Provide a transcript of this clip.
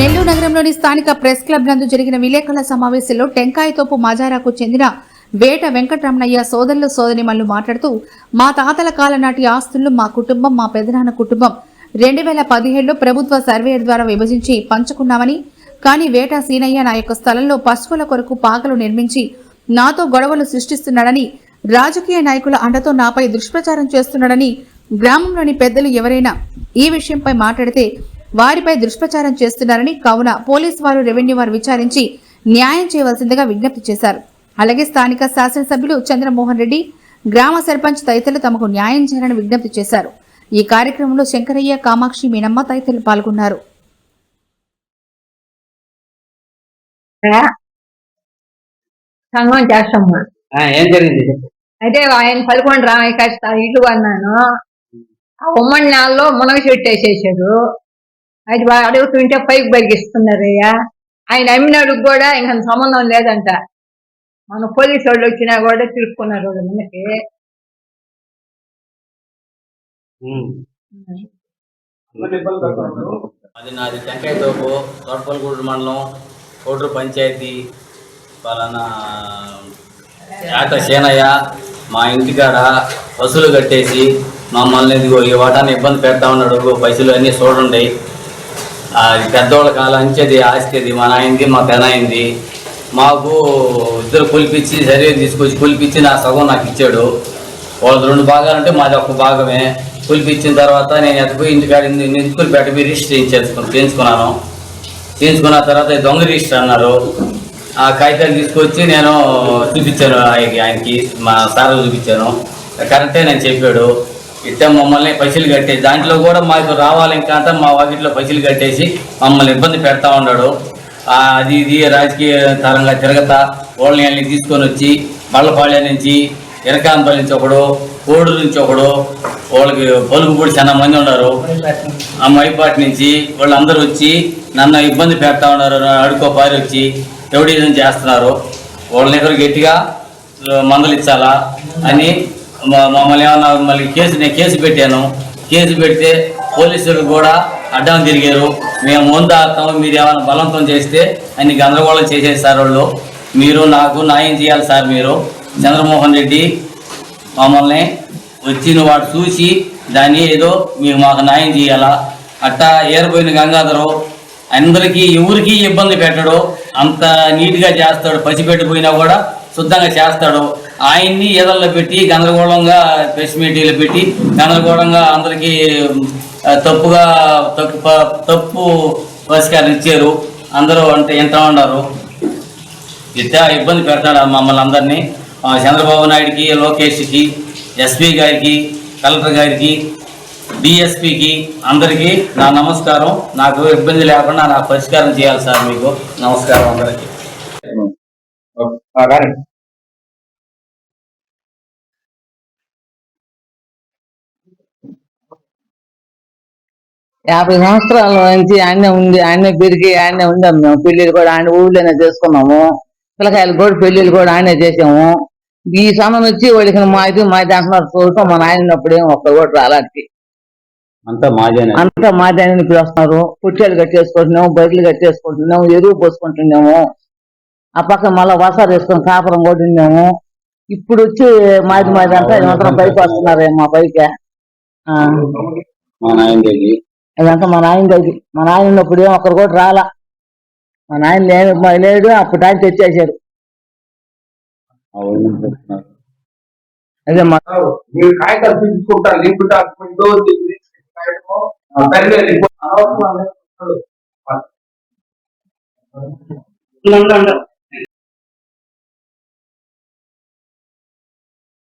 నెల్లూరు నగరంలోని స్థానిక press club నందు జరిగిన విలేకరుల సమావేశంలో టెంకాయతోపు మాజారాకు చెందిన వేట వెంకటరమణయ్య సోదరులు సోదరిమల్లు మాట్లాడుతూ మా తాతల కాలం నాటి ఆస్తులు మా కుటుంబం మా పెదనాన్న కుటుంబం. రెండు వేల పదిహేడులో ప్రభుత్వ సర్వేయర్ ద్వారా విభజించి పంచుకున్నామని కానీ వేట సీనయ్య నా యొక్క స్థలంలో పశువుల కొరకు పాకలు నిర్మించి నాతో గొడవలు సృష్టిస్తున్నాడని రాజకీయ నాయకుల అండతో నాపై దుష్ప్రచారం చేస్తున్నాడని గ్రామంలోని పెద్దలు ఎవరైనా ఈ విషయంపై మాట్లాడితే వారిపై దుష్ప్రచారం చేస్తున్నారని కావున పోలీసు వారు రెవెన్యూ వారు విచారించి న్యాయం చేయవలసిందిగా విజ్ఞప్తి చేశారు. అలాగే స్థానిక శాసనసభ్యులు చంద్రమోహన్ రెడ్డి గ్రామ సర్పంచ్ తదితరులు తమకు న్యాయం చేయాలని విజ్ఞప్తి చేశారు. ఈ కార్యక్రమంలో శంకరయ్య కామాక్షి మీనమ్మ తదితరులు పాల్గొన్నారు. ఏం జరిగింది అయితే ఆయన పలుకొని రామయ్య కష్ట ఇల్లు అన్నాను ఆ ఉమ్మడి నెలలో మునగ చెట్టు వేసేసాడు అది అడుగుతుంటే పైకి బలిగిస్తున్నారయ్యా ఆయన అమ్మినాడికి కూడా ఇంకా సంబంధం లేదంట. మన పోలీసు వాళ్ళు వచ్చినా కూడా తిరుక్కున్నారు మనకి. అది నాది టెంకాయ తోపు తోటపల్లిగూడు మండలం కోటూరు పంచాయతీ పలానా యాట సేనయ్య మా ఇంటికాడ పశువులు కట్టేసి మమ్మల్ని ఇదిగో ఈ వాటాన్ని ఇబ్బంది పెడతా ఉన్నాడు. పైసలు అన్నీ చూడండి. అది పెద్దోళ్ళ కాలం అంచేది ఆస్తి మా నాయనది మా పెనాయింది మాకు ఇద్దరు కులిపించి సరే తీసుకొచ్చి కులిపించి నా సగం నాకు ఇచ్చాడు. వాళ్ళది రెండు భాగాలు అంటే మాది ఒక భాగమే. కులిపించిన తర్వాత నేను ఎత్తుకుపోయి ఇంటికాడ నిందుకులు పెట్ట మీరు రిజిస్టర్ చేయించేసుకుని చేయించుకున్నాను. చేయించుకున్న తర్వాత దొంగ రిజిస్టర్ అన్నారు. ఆ కాగితాలు తీసుకొచ్చి నేను చూపించాను ఆయనకి మా సార్ చూపించాను. కరెక్టే నేను చెప్పాడు. ఇట్టే మమ్మల్ని పైసలు కట్టేసి దాంట్లో కూడా మాకు రావాలి ఇంకా అంటే మా వాకిట్లో పైసలు కట్టేసి మమ్మల్ని ఇబ్బంది పెడతా ఉన్నాడు. అది ఇది రాజకీయ తరంగా తిరగతా వాళ్ళని వాళ్ళని తీసుకొని వచ్చి బళ్ళపాళ్యం నుంచి ఎనకాంపల్లి నుంచి ఒకడు కోడూరు నుంచి ఒకడు వాళ్ళకి పలుకు కూడా చాలా మంది ఉన్నారు. ఆ మైపాటి నుంచి వాళ్ళందరూ వచ్చి నన్ను ఇబ్బంది పెడతా ఉన్నారు అడుకో పారి వచ్చి ఎవడీజం చేస్తున్నారు. వాళ్ళ దగ్గర గట్టిగా ఆ, మందలు ఇచ్చాలా అని మమ్మల్ని ఏమన్నా మళ్ళీ కేసు నేను కేసు పెట్టాను. కేసు పెడితే పోలీసులు కూడా అడ్డం తిరిగారు. మేము ముందు ఆడతాము మీరు ఏమైనా బలవంతం చేస్తే అన్ని గందరగోళం చేసేసారు వాళ్ళు. మీరు నాకు న్యాయం చేయాలి సార్ మీరు. చంద్రమోహన్ రెడ్డి మమ్మల్ని వచ్చిన వాడు చూసి దాన్ని ఏదో మీరు మాకు న్యాయం చేయాలా? అట్టా ఏరిపోయిన గంగాధరు అందరికీ ఎవరికి ఇబ్బంది పెట్టడు. అంత నీట్గా చేస్తాడు. పసిపెట్టిపోయినా కూడా శుద్ధంగా చేస్తాడు. ఆయన్ని ఏదల్లో పెట్టి గందరగోళంగా ప్రెస్ మీటింగ్లు పెట్టి గందరగోళంగా అందరికీ తప్పుగా తప్పు తప్పు పరిష్కారం ఇచ్చారు. అందరూ అంటే ఎంత ఉన్నారు? ఇట్లా ఇబ్బంది పెడతాడు మమ్మల్ని అందరినీ? చంద్రబాబు నాయుడికి లోకేష్కి ఎస్పీ గారికి కలెక్టర్ గారికి డిఎస్పికి అందరికీ నా నమస్కారం. నాకు ఇబ్బంది లేకుండా నాకు పరిష్కారం చేయాలి సార్ మీకు. నమస్కారం అందరికీ. యాభై సంవత్సరాల నుంచి ఆడనే ఉంది ఆడనే పెరిగి ఆడనే ఉందాం మేము. పెళ్ళిళ్ళు కూడా ఆయన ఊళ్ళోనే చేసుకున్నాము. పిల్లకాయలు కూడా పెళ్ళిళ్ళు కూడా ఆడనే చేసాము. ఈ సమయం వచ్చి వాళ్ళకి మాది మాది అంటున్నారు. చూడటం మా నాయన ఏం ఒక్క కూడా రాలాంటి. అంతా మాదేనే అంతా మాది అని ఇప్పుడు వస్తున్నారు పుట్టేలు కట్టేసుకుంటున్నాము బయటలు కట్టేసుకుంటున్నాము ఎరువు పోసుకుంటున్నాము. ఆ పక్క మళ్ళా వసాలు వేసుకొని కాపురం కూడా ఉన్నాము ఇప్పుడు వచ్చి మాది మాది అంతా మాత్రం పైకి వస్తున్నారు మా పైకి ఆ. మా నాయన అదంతా మా నాయన దగ్గర మా నాయన ఉన్నప్పుడు ఏం ఒక్కరు కూడా రాలా. మా నాయన మా లేడు అప్పుడు ఆయన తెచ్చేసారు అదే మా మీరు కాగితాలు తీసుకుంటారు లింక్ డాక్యుమెంట్ సర్వే రిపోర్ట్ అనవసరం లేదు.